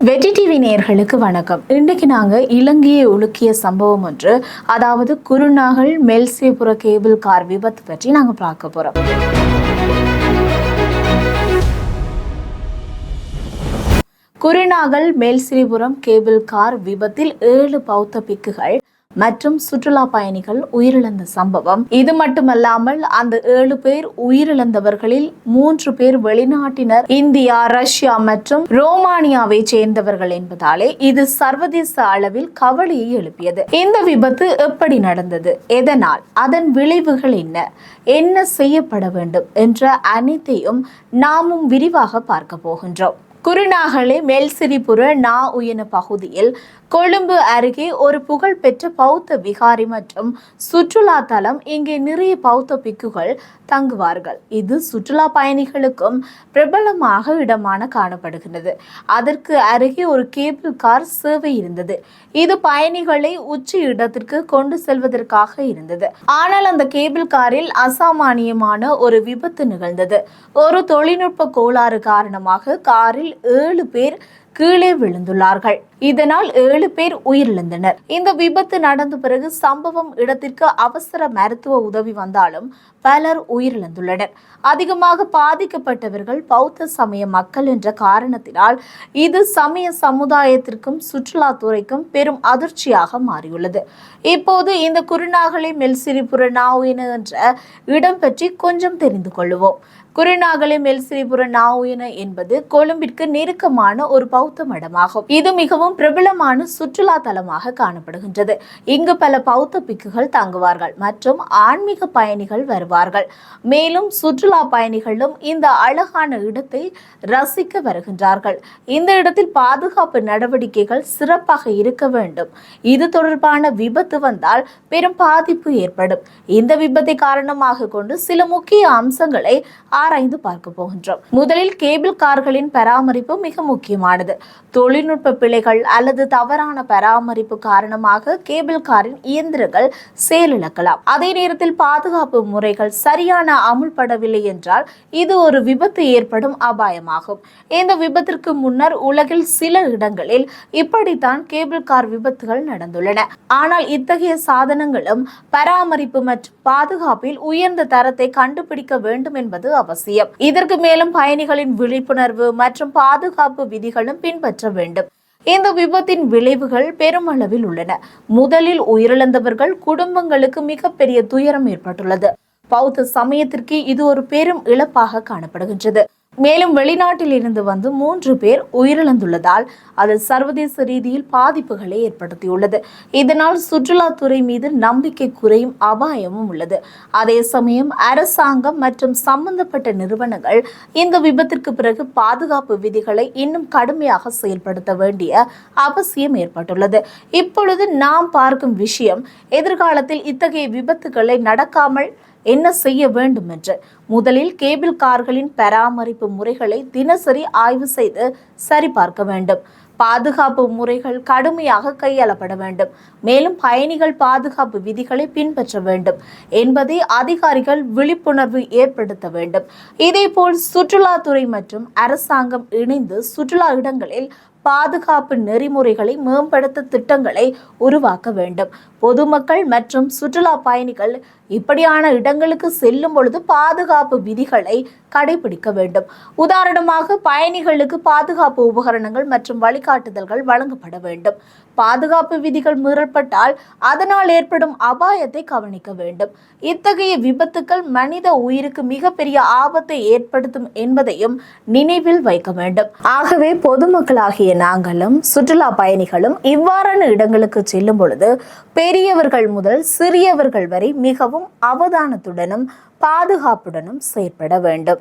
வெற்றி டிவி நேயர்களுக்கு வணக்கம். இன்றைக்கு நாங்கள் இலங்கையை உலுக்கிய சம்பவம் ஒன்று அதாவது குருநாகல் மெல்சேபுர கேபிள் கார் விபத்து பற்றி நாங்கள் பார்க்க போகிறோம் குருநாகல் மேல்சிரிபுரம் கேபிள் கார் விபத்தில் ஏழு பௌத்த பிக்குகள் மற்றும் சுற்றுலா பயணிகள் உயிரிழந்த சம்பவம். இது மட்டுமல்லாமல் அந்த ஏழு பேர் உயிரிழந்தவர்களில் மூன்று பேர் வெளிநாட்டினர். இந்தியா ரஷ்யா மற்றும் ரோமானியாவை சேர்ந்தவர்கள் என்பதாலே இது சர்வதேச அளவில் கவலையை எழுப்பியது. இந்த விபத்து எப்படி நடந்தது? எதனால்? அதன் விளைவுகள் என்ன? என்ன செய்யப்பட வேண்டும்? என்ற அனைத்தையும் நாமும் விரிவாக பார்க்க போகின்றோம். குருநாகலே மேல்சிரிபுர நா உயன பகுதியில் கொழும்பு அருகே ஒரு புகழ்பெற்ற பௌத்த விகாரி மற்றும் சுற்றுலா தலம் இங்கே நிறைய பௌத்த பிக்குகள் தங்குவார்கள். இது சுற்றுலா பயணிகளுக்கும் பிரபலமாக இடமான காணப்படுகிறது அதற்கு அருகே ஒரு கேபிள் கார் சேவை இருந்தது. இது பயணிகளை உச்சி இடத்திற்கு கொண்டு செல்வதற்காக இருந்தது. ஆனால் அந்த கேபிள் காரில் அசாமானியமான ஒரு விபத்து நிகழ்ந்தது. ஒரு தொழில்நுட்ப கோளாறு காரணமாக காரில் ஏழு பேர் கீழே விழுந்துள்ளார்கள். இதனால் ஏழு பேர் உயிரிழந்தனர். இந்த விபத்து நடந்த பிறகு சம்பவம் இடத்திற்கு அவசர மருத்துவ உதவி வந்தாலும் பலர் உயிரிழந்துள்ளனர். அதிகமாக பாதிக்கப்பட்டவர்கள் பௌத்த சமய மக்கள் என்ற காரணத்தினால் இது சமய சமுதாயத்திற்கும் சுற்றுலாத்துறைக்கும் பெரும் அதிர்ச்சியாக மாறியுள்ளது. இப்போது இந்த குருநாகலை மெல்சிரிபுர நாவின என்ற இடம் பற்றி கொஞ்சம் தெரிந்து கொள்வோம் குருநாகலை மெல்சிரிபுர நாவுயன என்பது கொழும்பிற்கு நெருக்கமான ஒரு பௌத்த மடமாகும் இது மிகவும் பிரபலமான சுற்றுலா தலமாக காணப்படுகின்றது. இங்கு பல பௌத்த பிக்குகள் தங்குவார்கள் மற்றும் ஆன்மீக பயணிகள் வருவார்கள். மேலும் சுற்றுலா பயணிகளும் இந்த அழகான இடத்தை ரசிக்க வருகின்றார்கள். இந்த இடத்தில் பாதுகாப்பு நடவடிக்கைகள் சிறப்பாக இருக்க வேண்டும். இது தொடர்பான விபத்து வந்தால் பெரும் பாதிப்பு ஏற்படும். இந்த விபத்தை காரணமாக கொண்டு சில முக்கிய அம்சங்களை ஆராய்ந்து பார்க்க போகின்றோம். முதலில் கேபிள் கார்களின் பராமரிப்பு மிக முக்கியமானது. தொழில்நுட்ப பிழைகள் அல்லது தவறான பராமரிப்பு காரணமாக கேபிள் காரின் இயந்திரங்கள் செயலிழக்கலாம். அதே நேரத்தில் பாதுகாப்பு முறைகள் சரியான அமுல்படவில்லை என்றால் இது ஒரு விபத்து ஏற்படும் அபாயமாகும். இந்த விபத்திற்கு முன்னர் உலகில் சில இடங்களில் இப்படித்தான் கேபிள் கார் விபத்துகள் நடந்துள்ளன. ஆனால் இத்தகைய சாதனங்களும் பராமரிப்பு மற்றும் பாதுகாப்பில் உயர்ந்த தரத்தை கண்டுபிடிக்க வேண்டும் என்பது அவசியம். இதற்கு மேலும் பயணிகளின் விழிப்புணர்வு மற்றும் பாதுகாப்பு விதிகளும் பின்பற்ற வேண்டும். இந்த விபத்தின் விளைவுகள் பெருமளவில் உள்ளன. முதலில் உயிரிழந்தவர்கள் குடும்பங்களுக்கு மிகப்பெரிய துயரம் ஏற்பட்டுள்ளது. பௌத்த சமயத்திற்கு இது ஒரு பெரும் இழப்பாக காணப்படுகின்றது. மேலும் வெளிநாட்டில் இருந்து வந்து மூன்று பேர் உயிரிழந்துள்ளதால் அது சர்வதேச ரீதியில் பாதிப்புகளை ஏற்படுத்தியுள்ளது. இதனால் சுற்றுலாத்துறை மீது நம்பிக்கை குறையும் அபாயமும் உள்ளது. அதே சமயம் அரசாங்கம் மற்றும் சம்பந்தப்பட்ட நிறுவனங்கள் இந்த விபத்திற்கு பிறகு பாதுகாப்பு விதிகளை இன்னும் கடுமையாக செயல்படுத்த வேண்டிய அவசியம் ஏற்பட்டுள்ளது. இப்பொழுது நாம் பார்க்கும் விஷயம் எதிர்காலத்தில் இத்தகைய விபத்துகளை நடக்காமல் என்ன செய்ய வேண்டும் என்று முதலில் கேபிள் கார்களின் பராமரிப்பு முறைகளை தினசரி ஆய்வு செய்து சரிபார்க்க வேண்டும். பாதுகாப்பு முறைகள் கடுமையாக கையாளப்பட வேண்டும். மேலும் பயணிகள் பாதுகாப்பு விதிகளை பின்பற்ற வேண்டும். என்பதை அதிகாரிகள் விழிப்புணர்வு ஏற்படுத்த வேண்டும். இதேபோல் சுற்றுலாத்துறை மற்றும் அரசாங்கம் இணைந்து சுற்றுலா இடங்களில் பாதுகாப்பு நெறிமுறைகளை மேம்படுத்த திட்டங்களை உருவாக்க வேண்டும். பொதுமக்கள் மற்றும் சுற்றுலா பயணிகள் இப்படியான இடங்களுக்கு செல்லும் பொழுது பாதுகாப்பு விதிகளை கடைபிடிக்க வேண்டும். உதாரணமாக பயணிகளுக்கு பாதுகாப்பு உபகரணங்கள் மற்றும் வழிகாட்டுதல்கள் வழங்கப்பட வேண்டும். பாதுகாப்பு விதிகள் மீறப்பட்டால் அதனால் ஏற்படும் அபாயத்தை கவனிக்க வேண்டும். இத்தகைய விபத்துக்கள் மனித உயிருக்கு மிகப்பெரிய ஆபத்தை ஏற்படுத்தும் என்பதையும் நினைவில் வைக்க வேண்டும். ஆகவே பொதுமக்களாகிய நாங்களும் சுற்றுலா பயணிகளும் இவ்வாறான இடங்களுக்கு செல்லும் பொழுது பெரியவர்கள் முதல் சிறியவர்கள் வரை மிகவும் அவதானத்துடனும் பாதுகாப்புடனும் செயற்பட வேண்டும்.